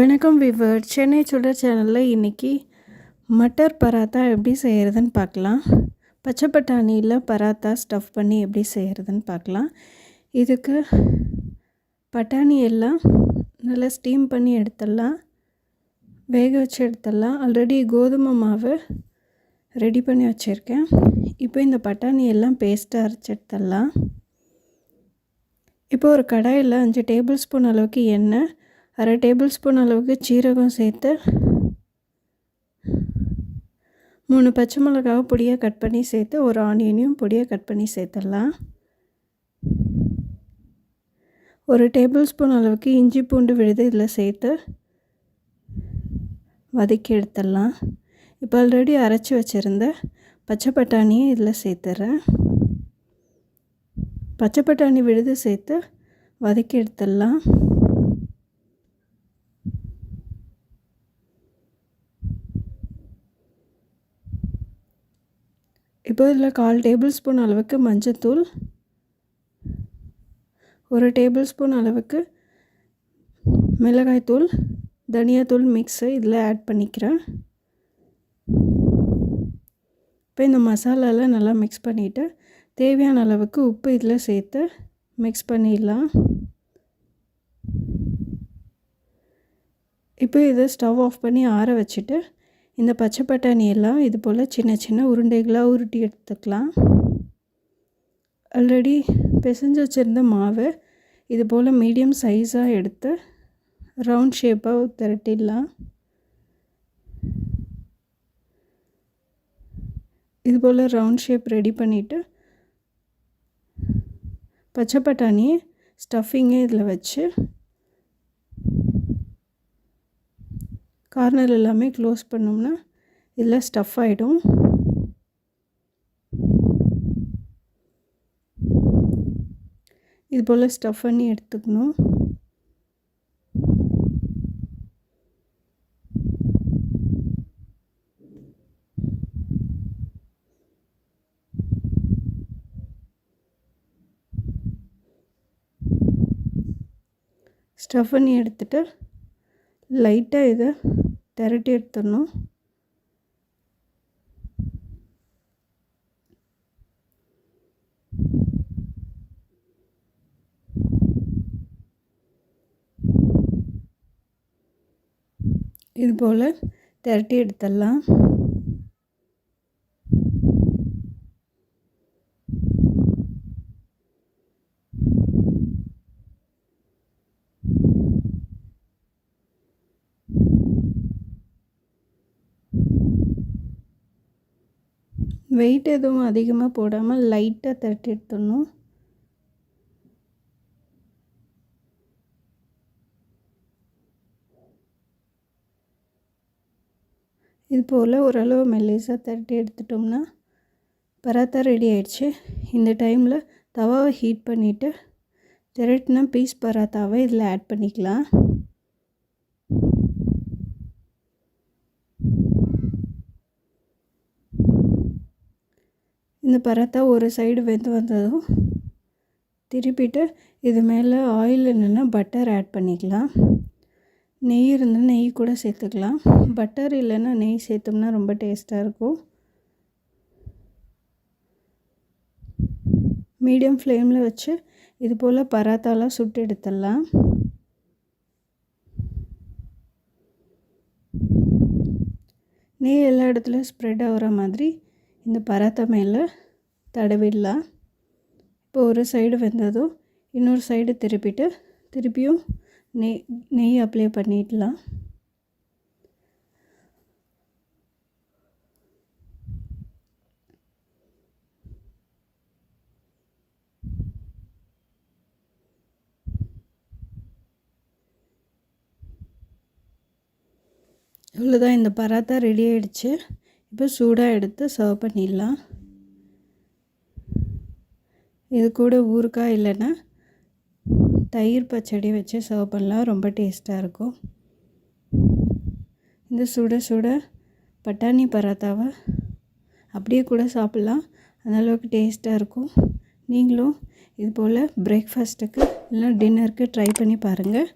வணக்கம் விவர் சென்னை சுடர் சேனலில் இன்றைக்கி மட்டர் பராத்தா எப்படி செய்கிறதுன்னு பார்க்கலாம். பச்சை பட்டாணியில் பராத்தா ஸ்டஃப் பண்ணி எப்படி செய்கிறதுன்னு பார்க்கலாம். இதுக்கு பட்டாணி எல்லாம் நல்லா ஸ்டீம் பண்ணி எடுத்துடலாம். வேக வச்சு எடுத்துடலாம். ஆல்ரெடி கோதுமை மாவு ரெடி பண்ணி வச்சுருக்கேன். இப்போ இந்த பட்டாணி எல்லாம் பேஸ்ட்டாக அரைச்சி எடுத்துடலாம். இப்போ ஒரு கடாயில் அஞ்சு டேபிள் ஸ்பூன் அளவுக்கு எண்ணெய் அரை டேபிள் ஸ்பூன் அளவுக்கு சீரகம் சேர்த்து மூணு பச்சை மிளகாவை பொடியாக கட் பண்ணி சேர்த்து ஒரு ஆனியனையும் பொடியாக கட் பண்ணி சேர்த்துடலாம். ஒரு டேபிள் ஸ்பூன் அளவுக்கு இஞ்சி பூண்டு விழுது இதில் சேர்த்து வதக்கி எடுத்துடலாம். இப்போ ஆல்ரெடி அரைச்சி வச்சுருந்த பச்சை பட்டாணியை இதில் சேர்த்துறேன். பச்சை பட்டாணி விழுது சேர்த்து வதக்கி எடுத்துடலாம். இப்போ இதில் கால் டேபிள் ஸ்பூன் அளவுக்கு மஞ்சத்தூள் ஒரு டேபிள் ஸ்பூன் அளவுக்கு மிளகாய்த்தூள் தனியாத்தூள் மிக்ஸு இதில் ஆட் பண்ணிக்கிறேன். இப்போ இந்த மசாலாலாம் நல்லா மிக்ஸ் பண்ணிவிட்டு தேவையான அளவுக்கு உப்பு இதில் சேர்த்து மிக்ஸ் பண்ணிடலாம். இப்போ இதை ஸ்டவ் ஆஃப் பண்ணி ஆற வச்சுட்டு இந்த பச்சை பட்டாணி எல்லாம் இது போல் சின்ன சின்ன உருண்டைகளாக உருட்டி எடுத்துக்கலாம். ஆல்ரெடி பிசைஞ்சு வச்சுருந்த மாவை இது போல் மீடியம் சைஸாக எடுத்து ரவுண்ட் ஷேப்பாக திரட்டிடலாம். இது போல் ரவுண்ட் ஷேப் ரெடி பண்ணிவிட்டு பச்சை பட்டாணி ஸ்டஃபிங்கே இதில் வச்சு கார்னர் எல்லாமே க்ளோஸ் பண்ணோம்னா இதில் ஸ்டஃப் ஆகிடும் இது போல் ஸ்டஃப் பண்ணி எடுத்துக்கணும். ஸ்டஃப் பண்ணி எடுத்துகிட்டு லைட்டாக இதை திரட்டி எடுத்துடணும். இது போல் திரட்டி எடுத்துடலாம். வெயிட் எதுவும் அதிகமாக போடாமல் லைட்டாக தட்டி எடுத்துடணும். இது போல் ஓரளவு மெல்லேசாக தட்டி எடுத்துட்டோம்னா பராத்தா ரெடி ஆயிடுச்சு. இந்த டைமில் தவாவை ஹீட் பண்ணிவிட்டு திரட்டின பீஸ் பராத்தாவை இதில் ஆட் பண்ணிக்கலாம். இந்த பராத்தா ஒரு சைடு வெந்து வந்ததும் திருப்பிட்டு இது மேலே ஆயில் இல்லைன்னா பட்டர் ஆட் பண்ணிக்கலாம். நெய் இருந்தால் நெய் கூட சேர்த்துக்கலாம். பட்டர் இல்லைன்னா நெய் சேர்த்தோம்னா ரொம்ப டேஸ்ட்டாக இருக்கும். மீடியம் ஃப்ளேமில் வச்சு இது போல் பராத்தாலாம் சுட்டு எடுத்துடலாம். நெய் எல்லா இடத்துலையும் ஸ்ப்ரெட் ஆகிற மாதிரி இந்த பராத்தா மேலே தடவிடலாம் இப்போ ஒரு சைடு வெந்ததும் இன்னொரு சைடு திருப்பிட்டு திருப்பியும் நெய் நெய் அப்ளை பண்ணிடலாம் இவ்வளோதான் இந்த பராத்தா ரெடி ஆகிடுச்சு இப்போ சூடாக எடுத்து சர்வ் பண்ணிடலாம். இது கூட ஊறுக்காய் இல்லைன்னா தயிர் பச்சடி வச்சு சர்வ் பண்ணலாம். ரொம்ப டேஸ்ட்டாக இருக்கும். இந்த சுட சுட பட்டாணி பராத்தாவை அப்படியே கூட சாப்பிட்லாம். அந்தளவுக்கு டேஸ்ட்டாக இருக்கும். நீங்களும் இது போல் பிரேக்ஃபாஸ்ட்டுக்கு இல்லைனா டின்னருக்கு ட்ரை பண்ணி பாருங்கள்